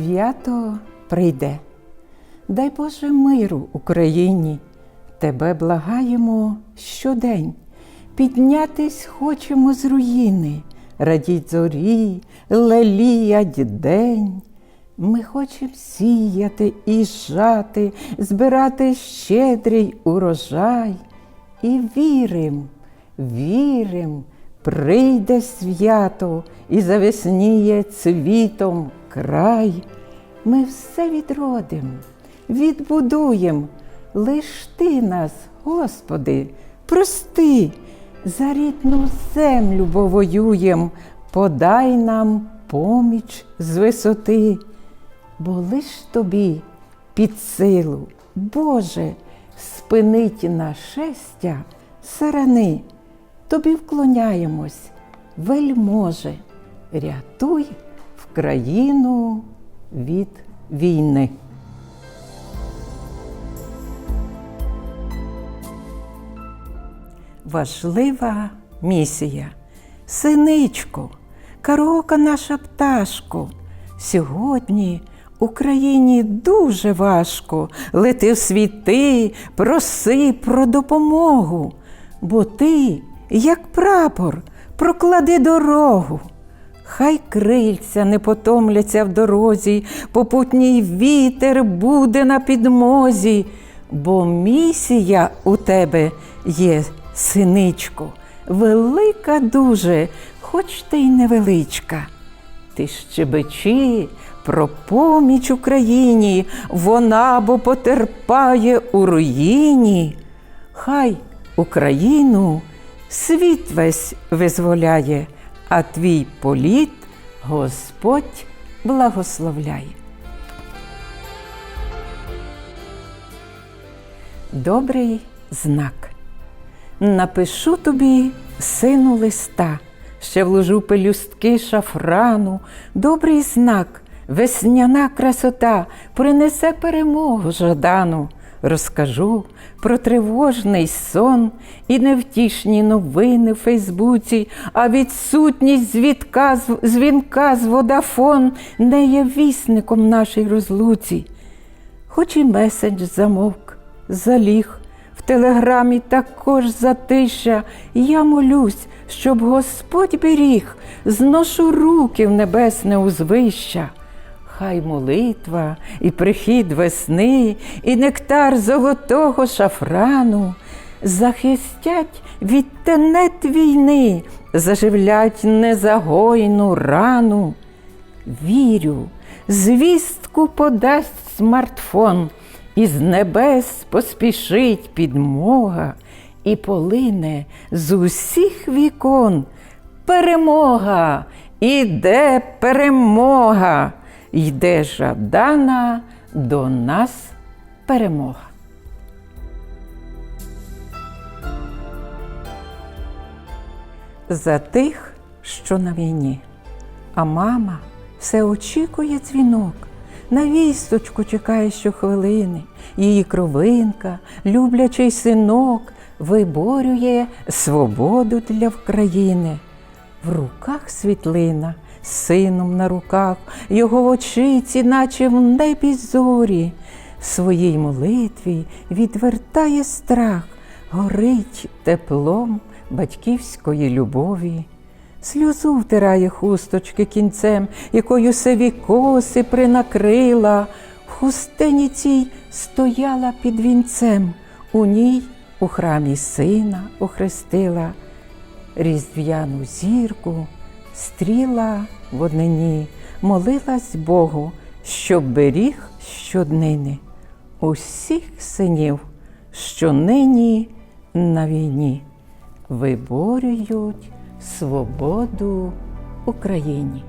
свято прийде. Дай Боже миру Україні, тебе благаємо щодень. Піднятись хочемо з руїни, радіть зорі, леліять день. Ми хочемо сіяти і жати, збирати щедрий урожай. І вірим, вірим, прийде свято і завесніє цвітом край. Ми все відродим, відбудуєм, лиш ти нас, Господи, прости, за рідну землю бо воюєм, подай нам поміч з висоти, бо лиш тобі під силу, Боже, спинить нашестя сарани. Тобі вклоняємось, вельможе, рятуй в країну від війни. Важлива місія. Синичко, карока наша пташко. Сьогодні Україні дуже важко. Лети в світи, проси про допомогу, бо ти, як прапор, проклади дорогу. Хай крильця не потомляться в дорозі, попутній вітер буде на підмозі, бо місія у тебе є, синичко, велика дуже, хоч ти й невеличка. Ти щебечи про поміч Україні, вона бо потерпає у руїні. Хай Україну світ весь визволяє, а твій політ Господь благословляє. Добрий знак. Напишу тобі, сину листа, ще вложу пелюстки шафрану, добрий знак, весняна красота принесе перемогу жадану. Розкажу про тривожний сон і невтішні новини в Фейсбуці, а відсутність звідка, дзвінка з водафон не є вісником нашій розлуці. Хоч і меседж замовк, заліг, в телеграмі також затища. Я молюсь, щоб Господь беріг, зношу руки в небесне узвища. Хай молитва і прихід весни, і нектар золотого шафрану захистять від тенет війни, заживлять незагойну рану. Вірю, звістку подасть смартфон, і з небес поспішить підмога, і полине з усіх вікон. Перемога, іде перемога, йде жадана до нас перемога. За тих, що на війні. А мама все очікує дзвінок. На вісточку чекає щохвилини. Її кровинка, люблячий синок, виборює свободу для України. В руках світлина, сином на руках, його очиці, наче в небі зорі. Своїй молитві відвертає страх, горить теплом батьківської любові. Сльозу втирає хусточки кінцем, якою сиві коси принакрила. В хустині цій стояла під вінцем, у ній у храмі сина охрестила. Різдв'яну зірку, стріла в однині, молилась Богу, щоб беріг щоднини усіх синів, що нині на війні виборюють свободу Україні.